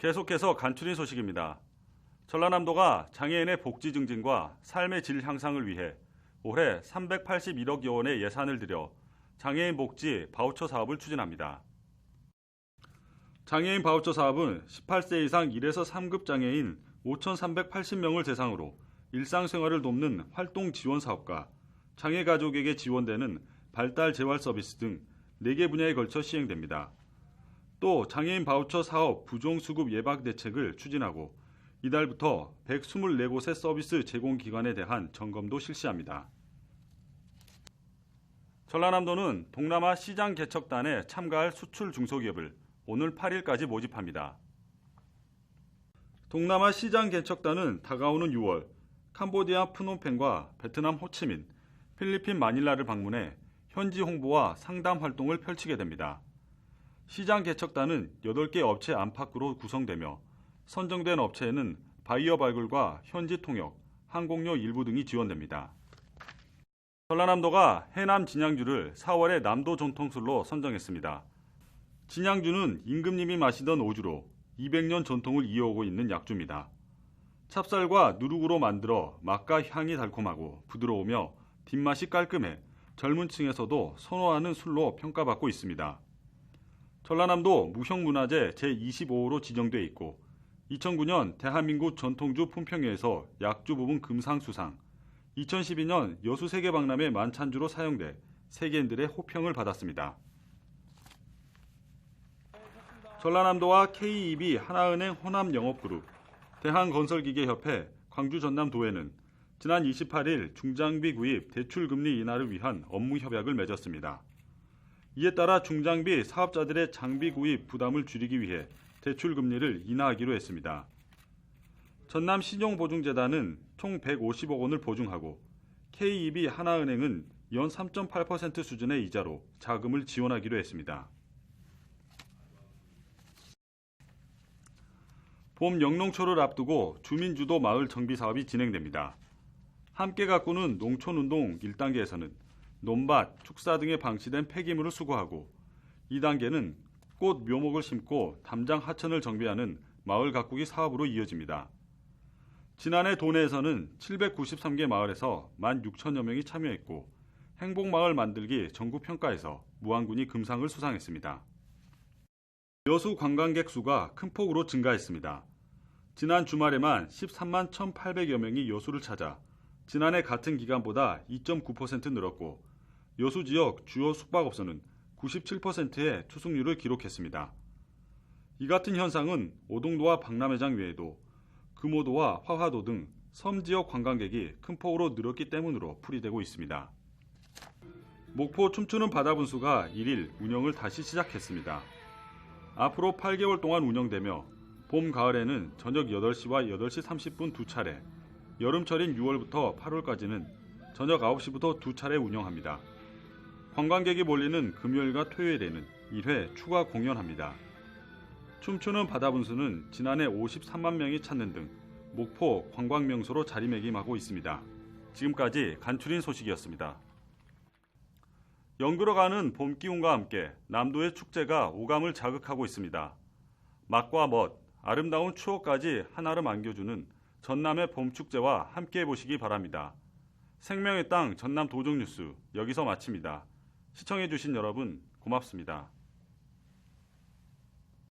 계속해서 간추린 소식입니다. 전라남도가 장애인의 복지 증진과 삶의 질 향상을 위해 올해 381억여 원의 예산을 들여 장애인 복지 바우처 사업을 추진합니다. 장애인 바우처 사업은 18세 이상 1에서 3급 장애인 5,380명을 대상으로 일상생활을 돕는 활동 지원 사업과 장애 가족에게 지원되는 발달 재활 서비스 등 4개 분야에 걸쳐 시행됩니다. 또 장애인 바우처 사업 부종 수급 예방 대책을 추진하고 이달부터 124곳의 서비스 제공 기관에 대한 점검도 실시합니다. 전라남도는 동남아 시장 개척단에 참가할 수출 중소기업을 오늘 8일까지 모집합니다. 동남아 시장 개척단은 다가오는 6월 캄보디아 프놈펜과 베트남 호치민, 필리핀 마닐라를 방문해 현지 홍보와 상담 활동을 펼치게 됩니다. 시장 개척단은 8개 업체 안팎으로 구성되며 선정된 업체에는 바이어 발굴과 현지 통역, 항공료 일부 등이 지원됩니다. 전라남도가 해남 진양주를 4월의 남도 전통술로 선정했습니다. 진양주는 임금님이 마시던 오주로 200년 전통을 이어오고 있는 약주입니다. 찹쌀과 누룩으로 만들어 맛과 향이 달콤하고 부드러우며 뒷맛이 깔끔해 젊은 층에서도 선호하는 술로 평가받고 있습니다. 전라남도 무형문화재 제25호로 지정돼 있고 2009년 대한민국 전통주 품평회에서 약주 부분 금상수상, 2012년 여수 세계박람회 만찬주로 사용돼 세계인들의 호평을 받았습니다. 전라남도와 KEB 하나은행 호남영업그룹, 대한건설기계협회 광주전남도회는 지난 28일 중장비 구입 대출금리 인하를 위한 업무 협약을 맺었습니다. 이에 따라 중장비 사업자들의 장비 구입 부담을 줄이기 위해 대출 금리를 인하하기로 했습니다. 전남 신용보증재단은 총 150억 원을 보증하고 KEB 하나은행은 연 3.8% 수준의 이자로 자금을 지원하기로 했습니다. 봄 영농초를 앞두고 주민주도 마을 정비 사업이 진행됩니다. 함께 가꾸는 농촌운동 1단계에서는 논밭, 축사 등에 방치된 폐기물을 수거하고 2단계는 꽃 묘목을 심고 담장 하천을 정비하는 마을 가꾸기 사업으로 이어집니다. 지난해 도내에서는 793개 마을에서 16,000여 명이 참여했고 행복마을 만들기 전국평가에서 무안군이 금상을 수상했습니다. 여수 관광객 수가 큰 폭으로 증가했습니다. 지난 주말에만 13만 1,800여 명이 여수를 찾아 지난해 같은 기간보다 2.9% 늘었고 여수 지역 주요 숙박업소는 97%의 투숙률을 기록했습니다. 이 같은 현상은 오동도와 박람회장 외에도 금오도와 화화도 등 섬 지역 관광객이 큰 폭으로 늘었기 때문으로 풀이되고 있습니다. 목포 춤추는 바다 분수가 1일 운영을 다시 시작했습니다. 앞으로 8개월 동안 운영되며 봄, 가을에는 저녁 8시와 8시 30분 두 차례, 여름철인 6월부터 8월까지는 저녁 9시부터 두 차례 운영합니다. 관광객이 몰리는 금요일과 토요일에는 1회 추가 공연합니다. 춤추는 바다분수는 지난해 53만 명이 찾는 등 목포 관광명소로 자리매김하고 있습니다. 지금까지 간추린 소식이었습니다. 연그러 가는 봄 기운과 함께 남도의 축제가 오감을 자극하고 있습니다. 맛과 멋, 아름다운 추억까지 한아름 안겨주는 전남의 봄 축제와 함께 보시기 바랍니다. 생명의 땅 전남 도적 뉴스 여기서 마칩니다. 시청해주신 여러분 고맙습니다.